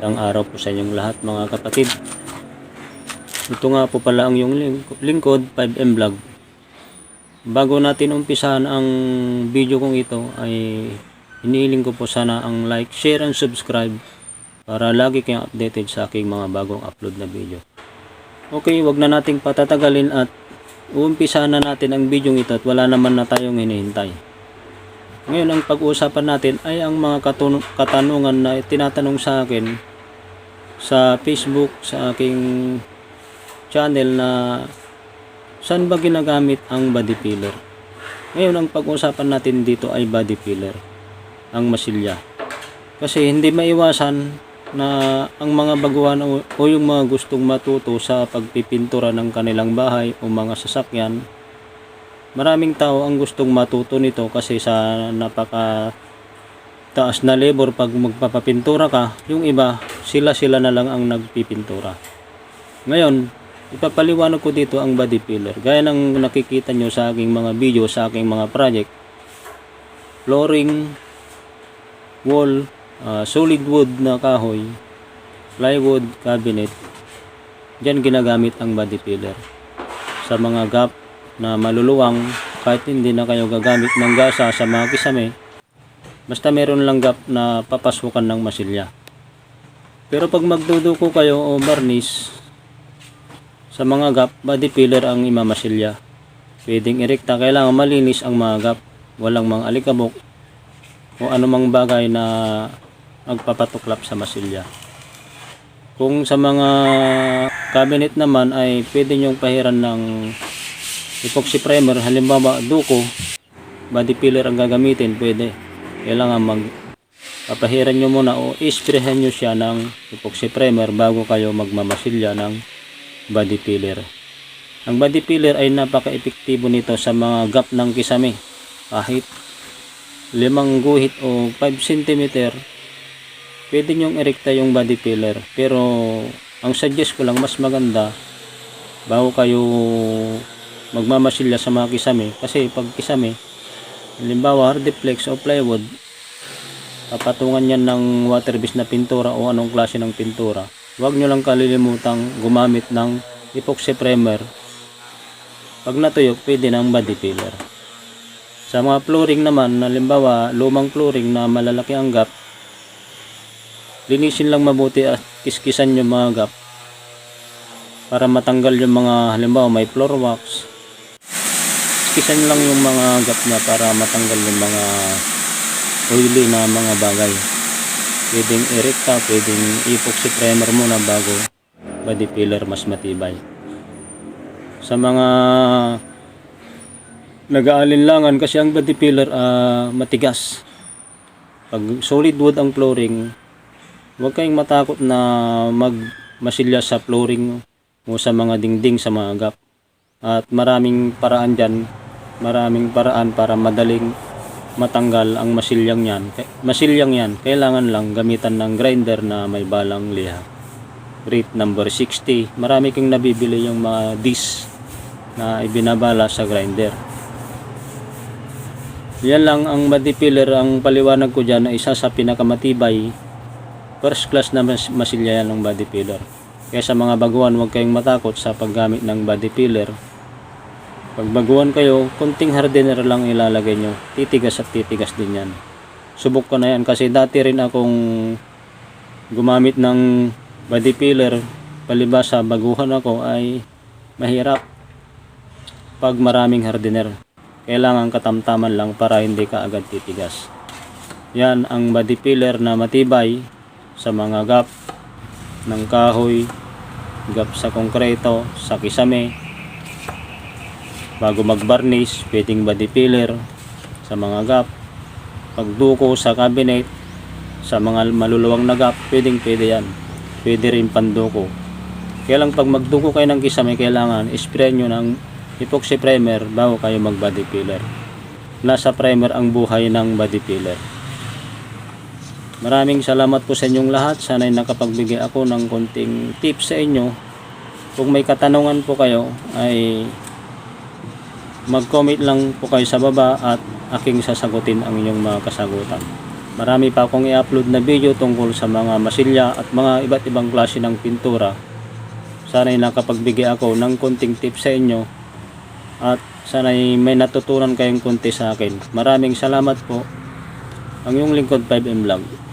Magandang araw po sa inyong lahat mga kapatid. Ito nga po pala ang yung ling- lingkod 5M Vlog. Bago natin umpisahan ang video kong ito ay hinihiling ko po sana ang like, share, and subscribe para lagi kayong updated sa aking mga bagong upload na video. Okay, wag na nating patatagalin at uumpisahan na natin ang video ito at wala naman na tayong hinihintay. Ngayon, ang pag-uusapan natin ay ang mga katanungan na tinatanong sa akin sa Facebook, sa aking channel na saan ba ginagamit ang body filler. Ngayon, ang pag-uusapan natin dito ay body filler, ang masilya. Kasi hindi maiwasan na ang mga baguhan o, o yung mga gustong matuto sa pagpipintura ng kanilang bahay o mga sasakyan Maraming tao ang gustong matuto nito kasi sa napaka taas na labor pag magpapapintura ka, yung iba, sila-sila na lang ang nagpipintura. Ngayon, ipapaliwanag ko dito ang body filler. Gaya ng nakikita nyo sa aking mga video, sa aking mga project, flooring, wall, ah, solid wood na kahoy, plywood, cabinet, Diyan ginagamit ang body filler. Sa mga gap na maluluwang, kahit hindi na kayo gagamit ng gasa sa mga kisame, basta meron lang gap na papasukan ng masilya. Pero pag magduduko kayo o barnis, sa mga gap, body filler ang imamasilya. Pwedeng irekta, kailangan malinis ang mga gap, walang mga alikabok o anumang bagay na magpapatuklap sa masilya. Kung sa mga cabinet naman ay pwede nyong pahiran ng epoxy primer, halimbawa duko, body filler ang gagamitin, pwede. Kailangan mag papahiran nyo muna o isprehan nyo siya ng epoxy primer bago kayo magmamasilya ng body filler. Ang body filler ay napaka-epektibo nito sa mga gap ng kisame. Kahit limang guhit o 5 cm, pwede nyong erekta yung body filler. Pero ang suggest ko lang mas maganda bago kayo magmamasilya sa mga kisame kasi pag kisame halimbawa hardiplex o plywood papatungan yan ng water based na pintura o anong klase ng pintura. Huwag nyo lang kalilimutang gumamit ng epoxy primer pag natuyo pwede ng body filler. Sa mga flooring naman halimbawa lumang flooring na malalaki ang gap linisin lang mabuti at kiskisan yung mga gap para matanggal yung mga halimbawa may floor wax. Kisan lang yung mga gap niya para matanggal yung mga oily na mga bagay. Pwedeng erekta pwedeng epoxy primer muna bago body filler mas matibay. Sa mga nag-aalinlangan kasi ang body filler ah, matigas. Pag solid wood ang flooring huwag kayong matakot na magmasilya sa flooring o sa mga dingding sa mga gap. At maraming paraan dyan maraming paraan para madaling matanggal ang masilyang yan. Masilyang yan. Kailangan lang gamitan ng grinder na may balang liha. Rate number 60 marami kang nabibili yung mga disc na ibinabala sa grinder. Yan lang ang body filler ang paliwanag ko dyan na isa sa pinakamatibay first class na mas masilya yan ng body filler kaya sa mga baguhan huwag kayong matakot sa paggamit ng body filler pag baguhan kayo, kunting hardener lang ilalagay nyo. Titigas at titigas din yan. Subok ko na yan kasi dati rin akong gumamit ng body filler. Palibas sa baguhan ako ay mahirap pag maraming hardener. Kailangan katamtaman lang para hindi ka agad titigas. Yan ang body filler na matibay sa mga gap ng kahoy, gap sa konkreto, sa kisame, bago magbarnish, pwedeng body filler sa mga gap. Pagduko sa cabinet, sa mga maluluwang na gap, pwedeng pwede yan. Pwede rin panduko. Kaya lang pag magduko kayo ng kisame, kailangan spray nyo ng epoxy primer bago kayo mag body filler. Nasa primer ang buhay ng body filler. Maraming salamat po sa inyong lahat. Sana'y nakapagbigay ako ng konting tips sa inyo. Kung may katanungan po kayo, ay mag-comment lang po kayo sa baba at aking sasagutin ang inyong mga kasagutan. Marami pa akong i-upload na video tungkol sa mga masilya at mga iba't ibang klase ng pintura. Sana'y nakapagbigay ako ng konting tips sa inyo at sana'y may natutunan kayong konti sa akin. Maraming salamat po. Ang iyong lingkod 5M Vlog.